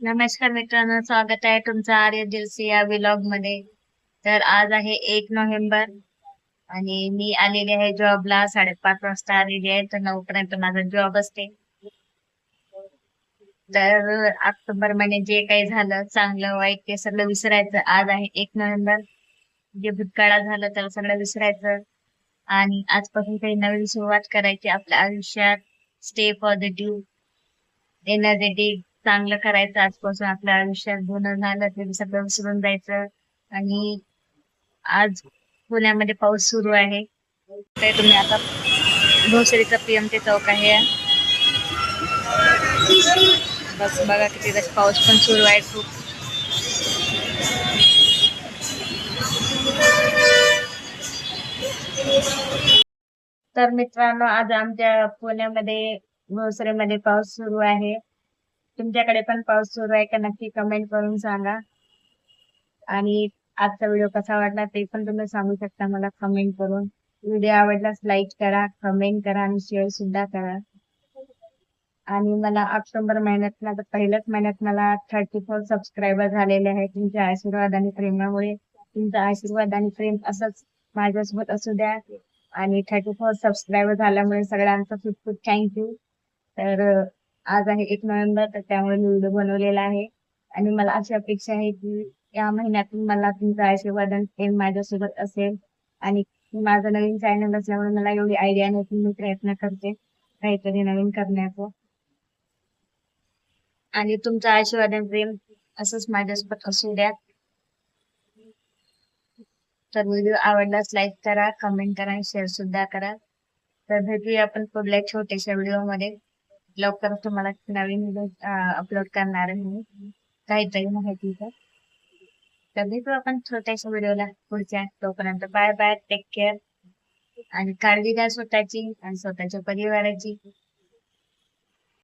नमस्कार मित्रांनो स्वागत आहे तुमचं आर्य दिलसी या व्लॉगमध्ये. तर आज आहे एक नोव्हेंबर आणि मी आलेली आहे जॉबला साडेपाच वाजता आलेली आहे तर नऊ पर्यंत माझा जॉब असते. तर ऑक्टोबर महिन्यात जे काही झालं चांगलं वाईट ते सगळं विसरायचं. आज आहे एक नोव्हेंबर. जे भूतकाळात झालं त्याला सगळं विसरायचं. आणि आजपासून काही नवीन सुरुवात करायची. आपल्या आयुष्यात स्टे पॉझिटिव्ह एनर्जेटिक चांगलं करायचं. आजपासून आपल्या आयुष्यात जुनं झालं ते सगळं विसरून जायचं. आणि आज पुण्यामध्ये पाऊस सुरू आहे. तर तुम्ही आता भोसरीचा पीएमटी चौक आहे. बस बघा किती रश पाऊस पण सुरू आहे खूप. तर मित्रांनो आज आमच्या पुण्यामध्ये भोसरीमध्ये पाऊस सुरू आहे. तुमच्याकडे पण पाऊस सुरू आहे का नक्की कमेंट करून सांगा. आणि आजचा व्हिडिओ कसा वाटला ते पण तुम्ही सांगू शकता मला कमेंट करून. व्हिडिओ आवडल्यास लाईक करा कमेंट करा आणि शेअर सुद्धा करा. आणि मला ऑक्टोबर महिन्यात आता पहिल्याच महिन्यात मला थर्टी फोर सबस्क्रायबर झालेले आहेत. तुमच्या आशीर्वाद आणि प्रेमामुळे तुमचा आशीर्वाद आणि प्रेम असंच माझ्यासोबत असू द्या. आणि थर्टी फोर सबस्क्रायबर झाल्यामुळे सगळ्यांचा खूप खूप थँक्यू तर आज आहे एक नोव्हेंबर तर त्यामुळे मी व्हिडिओ बनवलेला आहे. आणि मला अशी अपेक्षा आहे की या महिन्यातून मला तुमचा आशीर्वाद प्रेम माझ्यासोबत असेल. आणि माझं नवीन चॅनल असल्यामुळे मला एवढी आयडिया नाही मी प्रयत्न करते काहीतरी नवीन करण्याचं. आणि तुमचा आशीर्वाद प्रेम असंच माझ्यासोबत असू द्या. तर व्हिडिओ आवडलाच लाईक करा कमेंट करा आणि शेअर सुद्धा करा. तर भेटूया आपण पुढल्या छोट्याशा व्हिडिओ लवकर तुम्हाला नवीन व्हिडिओ अपलोड करणार आहे मी. काहीतरी माहितीचं तर. भेटू आपण छोट्याशा व्हिडिओला पुढच्या तोपर्यंत. बाय बाय टेक केअर आणि काळजी घ्या स्वतःची आणि स्वतःच्या परिवाराची.